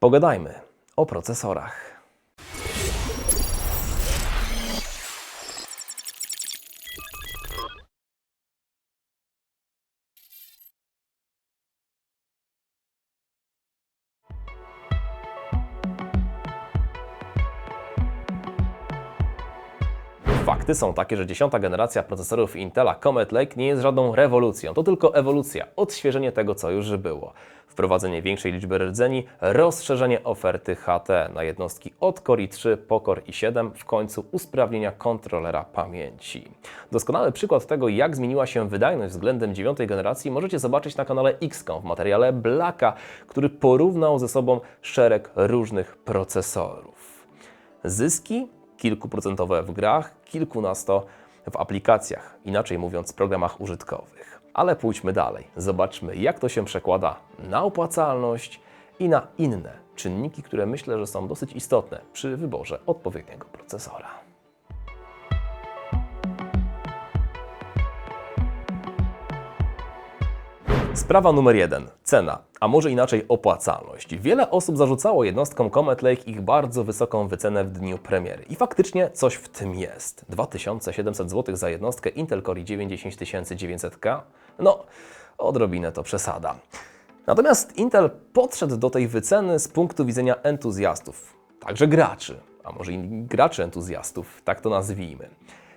Pogadajmy o procesorach. Fakty są takie, że dziesiąta generacja procesorów Intela Comet Lake nie jest żadną rewolucją, to tylko ewolucja, odświeżenie tego, co już było. Wprowadzenie większej liczby rdzeni, rozszerzenie oferty HT na jednostki od Core i3 po Core i7, w końcu usprawnienia kontrolera pamięci. Doskonały przykład tego, jak zmieniła się wydajność względem dziewiątej generacji, możecie zobaczyć na kanale XCOM w materiale Blacka, który porównał ze sobą szereg różnych procesorów. Zyski kilkuprocentowe w grach, kilkunasto w aplikacjach, inaczej mówiąc, programach użytkowych. Ale pójdźmy dalej. Zobaczmy, jak to się przekłada na opłacalność i na inne czynniki, które myślę, że są dosyć istotne przy wyborze odpowiedniego procesora. Sprawa numer jeden. Cena, a może inaczej opłacalność. Wiele osób zarzucało jednostkom Comet Lake ich bardzo wysoką wycenę w dniu premiery. I faktycznie coś w tym jest. 2700 zł za jednostkę Intel Core i9 10900K? No, odrobinę to przesada. Natomiast Intel podszedł do tej wyceny z punktu widzenia entuzjastów, także graczy, a może i graczy entuzjastów, tak to nazwijmy.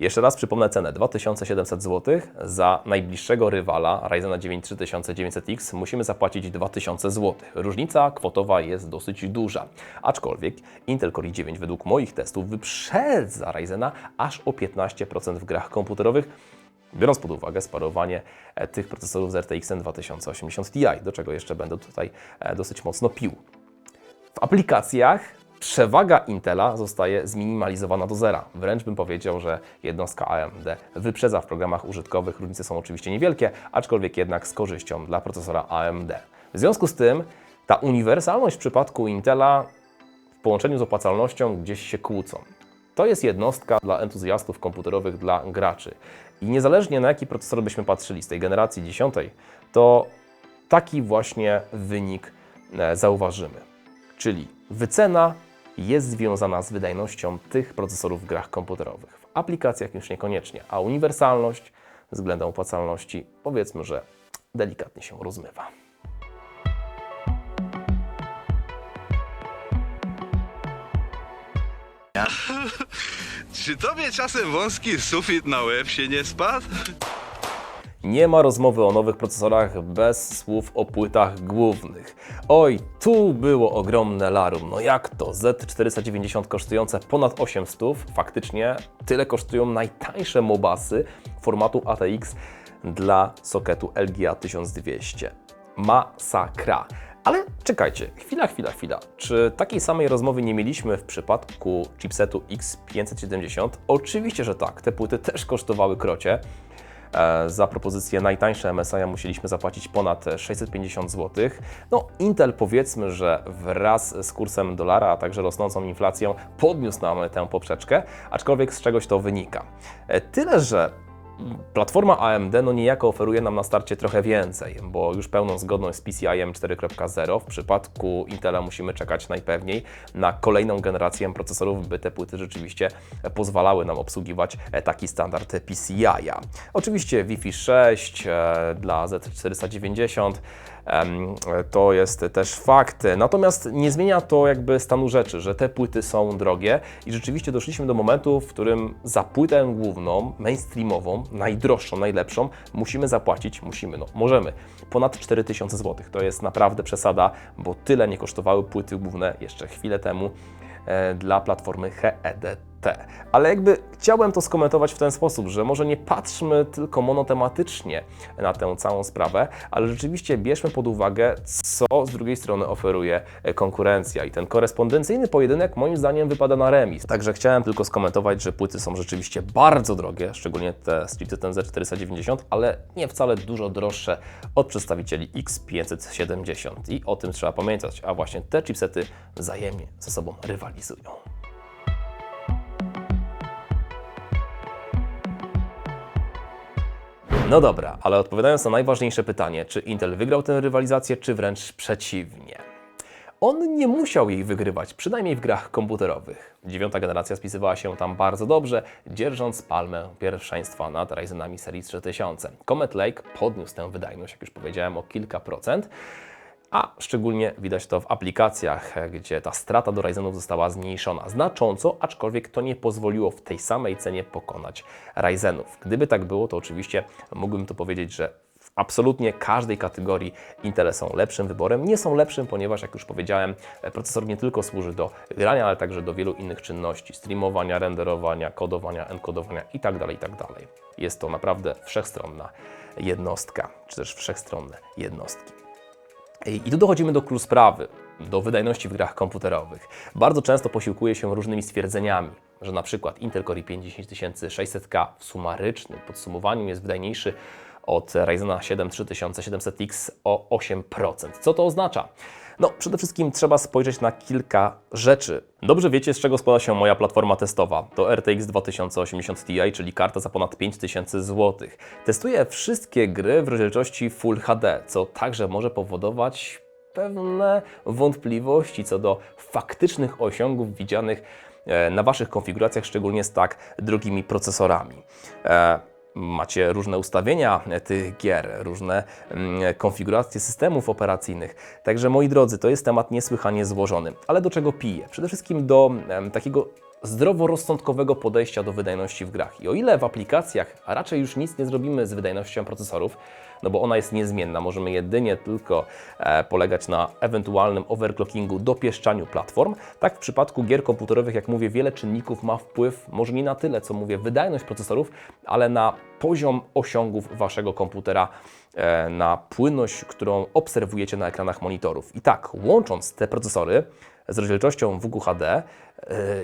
Jeszcze raz przypomnę cenę 2700 zł. Za najbliższego rywala Ryzena 9 3900X musimy zapłacić 2000 zł. Różnica kwotowa jest dosyć duża. Aczkolwiek Intel Core i9 według moich testów wyprzedza Ryzena aż o 15% w grach komputerowych biorąc pod uwagę sparowanie e, tych procesorów z RTX 2080 Ti, do czego jeszcze będę tutaj e, dosyć mocno pił. W aplikacjach przewaga Intela zostaje zminimalizowana do zera. Wręcz bym powiedział, że jednostka AMD wyprzedza w programach użytkowych. Różnice są oczywiście niewielkie, aczkolwiek jednak z korzyścią dla procesora AMD. W związku z tym ta uniwersalność w przypadku Intela w połączeniu z opłacalnością gdzieś się kłócą. To jest jednostka dla entuzjastów komputerowych, dla graczy. I niezależnie na jaki procesor byśmy patrzyli z tej generacji 10, to taki właśnie wynik e, zauważymy. Czyli wycena jest związana z wydajnością tych procesorów w grach komputerowych. W aplikacjach już niekoniecznie, a uniwersalność względem opłacalności powiedzmy, że delikatnie się rozmywa. Czy tobie czasem wąski sufit na łeb się nie spadł? Nie ma rozmowy o nowych procesorach bez słów o płytach głównych. Oj, tu było ogromne larum. No jak to? Z490 kosztujące ponad 800, faktycznie tyle kosztują najtańsze mobasy formatu ATX dla soketu LGA 1200. Masakra. Ale czekajcie, chwila, chwila, chwila. Czy takiej samej rozmowy nie mieliśmy w przypadku chipsetu X570? Oczywiście, że tak. Te płyty też kosztowały krocie. E, Za propozycję najtańsze MSI musieliśmy zapłacić ponad 650 zł. No, Intel powiedzmy, że wraz z kursem dolara, a także rosnącą inflacją podniósł nam tę poprzeczkę, aczkolwiek z czegoś to wynika. E, Tyle, że Platforma AMD no niejako oferuje nam na starcie trochę więcej, bo już pełną zgodność z PCIe 4.0 w przypadku Intela musimy czekać najpewniej na kolejną generację procesorów, by te płyty rzeczywiście pozwalały nam obsługiwać e, taki standard PCIe. Oczywiście Wi-Fi 6 e, dla Z490 Em, To jest też fakt. Natomiast nie zmienia to jakby stanu rzeczy, że te płyty są drogie i rzeczywiście doszliśmy do momentu, w którym za płytę główną, mainstreamową, najdroższą, najlepszą, musimy zapłacić, musimy, no możemy, ponad 4000 zł. To jest naprawdę przesada, bo tyle nie kosztowały płyty główne jeszcze chwilę temu e, dla platformy HEDT. Ale jakby chciałem to skomentować w ten sposób, że może nie patrzmy tylko monotematycznie na tę całą sprawę, ale rzeczywiście bierzmy pod uwagę, co z drugiej strony oferuje e, konkurencja. I ten korespondencyjny pojedynek moim zdaniem wypada na remis. Także chciałem tylko skomentować, że płyty są rzeczywiście bardzo drogie, szczególnie te z chipsetem Z490, ale nie wcale dużo droższe od przedstawicieli X570. I o tym trzeba pamiętać, a właśnie te chipsety wzajemnie ze sobą rywalizują. No dobra, ale odpowiadając na najważniejsze pytanie, czy Intel wygrał tę rywalizację, czy wręcz przeciwnie? on nie musiał jej wygrywać, przynajmniej w grach komputerowych. Dziewiąta generacja spisywała się tam bardzo dobrze, dzierżąc palmę pierwszeństwa nad Ryzenami serii 3000. Comet Lake podniósł tę wydajność, jak już powiedziałem, o kilka procent. A szczególnie widać to w aplikacjach, gdzie ta strata do Ryzenów została zmniejszona znacząco, aczkolwiek to nie pozwoliło w tej samej cenie pokonać Ryzenów. Gdyby tak było, to oczywiście mógłbym tu powiedzieć, że w absolutnie każdej kategorii Intele są lepszym wyborem. Nie są lepszym, ponieważ, jak już powiedziałem, procesor nie tylko służy do grania, ale także do wielu innych czynności: streamowania, renderowania, kodowania, enkodowania itd. itd. Jest to naprawdę wszechstronna jednostka, czy też wszechstronne jednostki. I tu dochodzimy do klucz sprawy, do wydajności w grach komputerowych. Bardzo często posiłkuje się różnymi stwierdzeniami, że na przykład Intel Core i5 10600K w sumarycznym podsumowaniu jest wydajniejszy od Ryzena 7 3700X o 8%. Co to oznacza? No, przede wszystkim trzeba spojrzeć na kilka rzeczy. Dobrze wiecie, z czego składa się moja platforma testowa. To RTX 2080 Ti, czyli karta za ponad 5000 zł. Testuję wszystkie gry w rozdzielczości Full HD, co także może powodować pewne wątpliwości co do faktycznych osiągów widzianych e, na Waszych konfiguracjach, szczególnie z tak drogimi procesorami. Macie różne ustawienia tych gier, różne mm, konfiguracje systemów operacyjnych. Także moi drodzy, to jest temat niesłychanie złożony. Ale do czego piję? Przede wszystkim do takiego zdroworozsądkowego podejścia do wydajności w grach. I o ile w aplikacjach raczej już nic nie zrobimy z wydajnością procesorów, no bo ona jest niezmienna, możemy jedynie tylko e, polegać na ewentualnym overclockingu, dopieszczaniu platform, tak w przypadku gier komputerowych, jak mówię, wiele czynników ma wpływ, może nie na tyle, co mówię, wydajność procesorów, ale na poziom osiągów Waszego komputera, e, na płynność, którą obserwujecie na ekranach monitorów. I tak, łącząc te procesory, z rozdzielczością WQHD,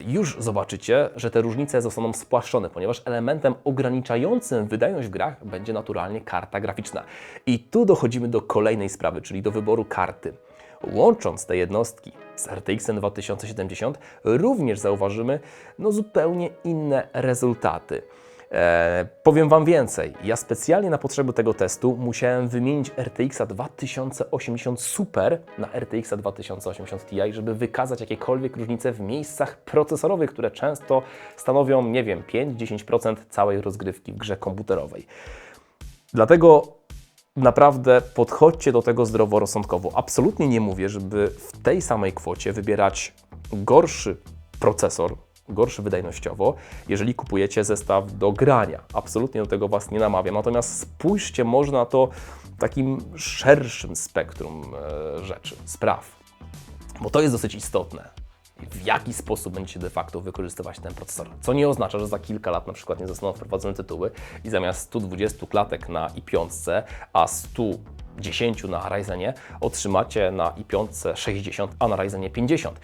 już zobaczycie, że te różnice zostaną spłaszczone, ponieważ elementem ograniczającym wydajność w grach będzie naturalnie karta graficzna. I tu dochodzimy do kolejnej sprawy, czyli do wyboru karty. Łącząc te jednostki z RTX 2070, również zauważymy no, zupełnie inne rezultaty. E, powiem Wam więcej. Ja specjalnie na potrzeby tego testu musiałem wymienić RTX 2080 Super na RTX 2080 Ti, żeby wykazać jakiekolwiek różnice w miejscach procesorowych, które często stanowią, nie wiem, 5-10% całej rozgrywki w grze komputerowej. Dlatego naprawdę podchodźcie do tego zdroworozsądkowo. Absolutnie nie mówię, żeby w tej samej kwocie wybierać gorszy procesor, gorszy wydajnościowo, jeżeli kupujecie zestaw do grania. Absolutnie do tego Was nie namawiam. Natomiast spójrzcie może na to w takim szerszym spektrum e, rzeczy, spraw, bo to jest dosyć istotne. W jaki sposób będziecie de facto wykorzystywać ten procesor. Co nie oznacza, że za kilka lat na przykład nie zostaną wprowadzone tytuły i zamiast 120 klatek na i5, a 110 na Ryzenie otrzymacie na i5 60, a na Ryzenie 50.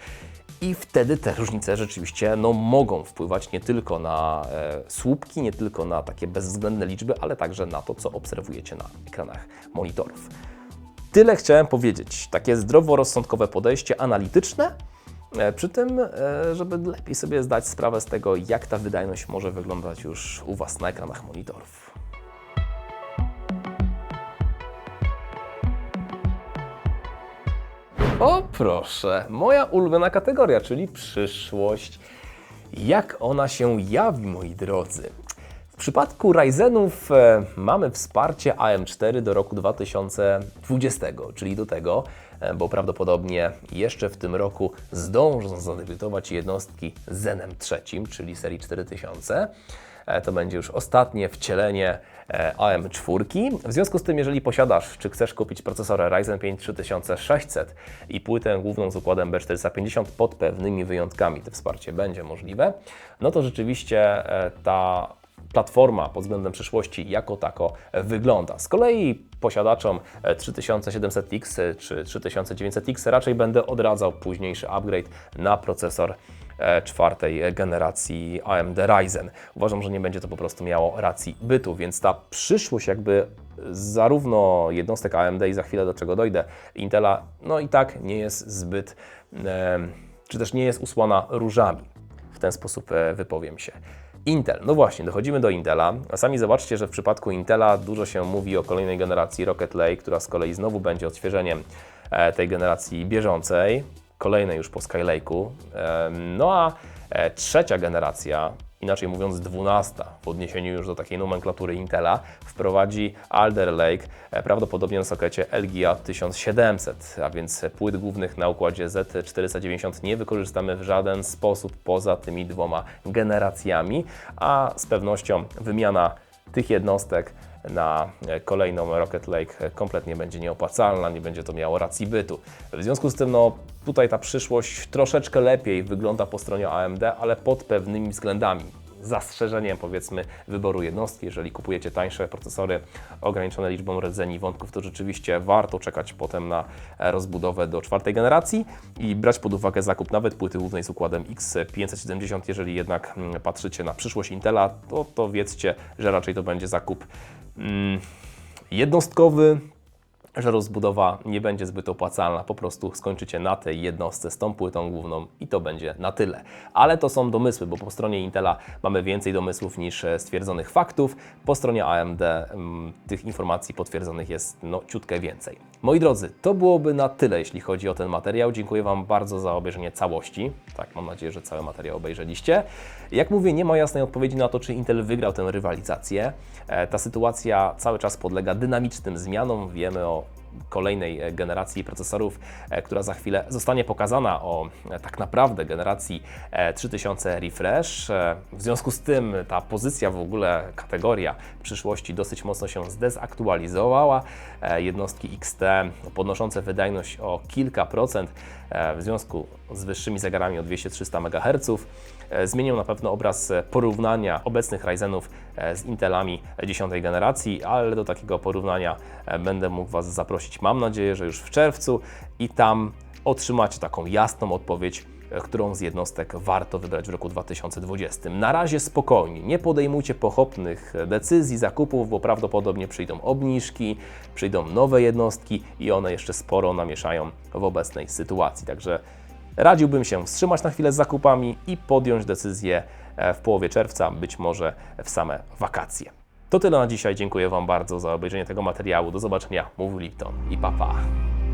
I wtedy te różnice rzeczywiście no, mogą wpływać nie tylko na e, słupki, nie tylko na takie bezwzględne liczby, ale także na to, co obserwujecie na ekranach monitorów. Tyle chciałem powiedzieć. Takie zdroworozsądkowe podejście analityczne, e, przy tym, e, żeby lepiej sobie zdać sprawę z tego, jak ta wydajność może wyglądać już u Was na ekranach monitorów. O proszę, moja ulubiona kategoria, czyli przyszłość. Jak ona się jawi, moi drodzy? W przypadku Ryzenów e, mamy wsparcie AM4 do roku 2020, czyli do tego, e, bo prawdopodobnie jeszcze w tym roku zdążą zadebiutować jednostki Zenem III, czyli serii 4000. E, To będzie już ostatnie wcielenie e, AM4. W związku z tym, jeżeli posiadasz, czy chcesz kupić procesor Ryzen 5 3600 i płytę główną z układem B450 pod pewnymi wyjątkami, to wsparcie będzie możliwe, no to rzeczywiście e, ta platforma pod względem przyszłości jako tako wygląda. Z kolei posiadaczom e, 3700X czy 3900X raczej będę odradzał późniejszy upgrade na procesor czwartej generacji AMD Ryzen. Uważam, że nie będzie to po prostu miało racji bytu, więc ta przyszłość jakby zarówno jednostek AMD i za chwilę do czego dojdę, Intela, no i tak nie jest zbyt, e, czy też nie jest usłana różami. W ten sposób e, wypowiem się. Intel, no właśnie, dochodzimy do Intela. A sami zobaczcie, że w przypadku Intela dużo się mówi o kolejnej generacji Rocket Lake, która z kolei znowu będzie odświeżeniem e, tej generacji bieżącej. Kolejnej już po Skylake'u. No a e, trzecia generacja, inaczej mówiąc dwunasta, w odniesieniu już do takiej nomenklatury Intela, wprowadzi Alder Lake, e, prawdopodobnie na sokecie LGA 1700, a więc płyt głównych na układzie Z490 nie wykorzystamy w żaden sposób poza tymi dwoma generacjami, a z pewnością wymiana tych jednostek na kolejną Rocket Lake kompletnie będzie nieopłacalna, nie będzie to miało racji bytu. W związku z tym, no tutaj ta przyszłość troszeczkę lepiej wygląda po stronie AMD, ale pod pewnymi względami. Zastrzeżeniem powiedzmy wyboru jednostki, jeżeli kupujecie tańsze procesory ograniczone liczbą rdzeni wątków, to rzeczywiście warto czekać potem na rozbudowę do czwartej generacji i brać pod uwagę zakup nawet płyty głównej z układem X570. Jeżeli jednak mm, patrzycie na przyszłość Intela, to, to wiedzcie, że raczej to będzie zakup mm, jednostkowy, że rozbudowa nie będzie zbyt opłacalna, po prostu skończycie na tej jednostce z tą płytą główną i to będzie na tyle. Ale to są domysły, bo po stronie Intela mamy więcej domysłów niż e, stwierdzonych faktów, po stronie AMD mm, tych informacji potwierdzonych jest no ciutkę więcej. Moi drodzy, to byłoby na tyle, jeśli chodzi o ten materiał. Dziękuję Wam bardzo za obejrzenie całości. Tak, mam nadzieję, że cały materiał obejrzeliście. Jak mówię, nie ma jasnej odpowiedzi na to, czy Intel wygrał tę rywalizację. E, Ta sytuacja cały czas podlega dynamicznym zmianom. Wiemy o kolejnej e, generacji procesorów, e, która za chwilę zostanie pokazana o e, tak naprawdę generacji e, 3000 refresh. W związku z tym ta pozycja w ogóle, kategoria przyszłości dosyć mocno się zdezaktualizowała. Jednostki XT podnoszące wydajność o kilka procent w związku z wyższymi zegarami o 200-300 MHz zmienią na pewno obraz e, porównania obecnych Ryzenów e, z Intelami 10 generacji, ale do takiego porównania e, będę mógł Was zaprosić, mam nadzieję, że już w czerwcu i tam otrzymacie taką jasną odpowiedź, e, którą z jednostek warto wybrać w roku 2020. Na razie spokojnie, nie podejmujcie pochopnych e, decyzji, zakupów, bo prawdopodobnie przyjdą obniżki, przyjdą nowe jednostki i one jeszcze sporo namieszają w obecnej sytuacji. Także radziłbym się wstrzymać na chwilę z zakupami i podjąć decyzję e, w połowie czerwca, być może w same wakacje. To tyle na dzisiaj. Dziękuję Wam bardzo za obejrzenie tego materiału. Do zobaczenia. Mówił Lipton i papa. Pa.